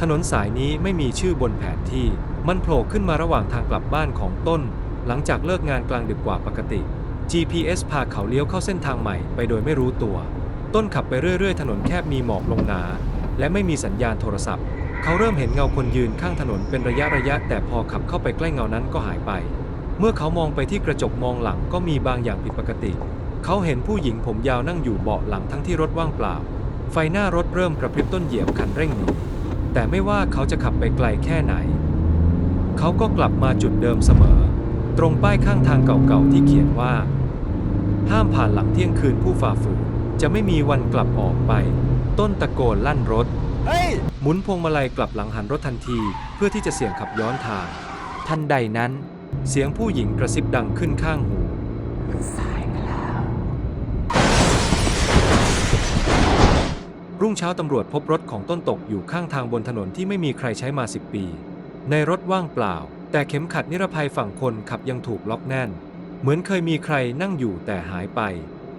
ถนนสายนี้ไม่มีชื่อบนแผนที่ มันโผล่ขึ้นมาระหว่างทางกลับบ้านของต้น หลังจากเลิกงานกลางดึกกว่าปกติ GPS พาเขาเลี้ยวเข้าเส้นทางใหม่ไปโดยไม่รู้ตัว ต้นขับไปเรื่อยๆ ถนนแคบมีหมอกลงหนา และไม่มีสัญญาณโทรศัพท์ เขาเริ่มเห็นเงาคนยืนข้างถนนเป็นระยะระยะ แต่พอขับเข้าไปใกล้เงานั้นก็หายไป เมื่อเขามองไปที่กระจกมองหลังก็มีบางอย่างผิดปกติ เขาเห็นผู้หญิงผมยาวนั่งอยู่เบาะหลังทั้งที่รถว่างเปล่า ไฟหน้ารถเริ่มกระพริบต้นเหยียบคันเร่งหนี แต่ไม่ว่าเขาจะขับไปไกลแค่ไหน เขาก็กลับมาจุดเดิมเสมอ ตรงป้ายข้างทางเก่าๆที่เขียนว่า ห้ามผ่านหลังเที่ยงคืนผู้ฝ่าฝืนจะไม่มีวันกลับออกไป ต้นตะโกนลั่นรถเฮ้ยหมุนพวงมาลัยกลับหลังหันรถทันที เพื่อที่จะเสี่ยงขับย้อนทาง ทันใดนั้น เสียงผู้หญิงกระซิบดังขึ้นข้างหู รุ่งเช้าตำรวจพบรถของต้นตกอยู่ข้างทางบนถนนที่ไม่มีใครใช้มา10ปี ในรถว่างเปล่า แต่เข็มขัดนิรภัยฝั่งคนขับยังถูกล็อกแน่น เหมือนเคยมีใครนั่งอยู่แต่หายไป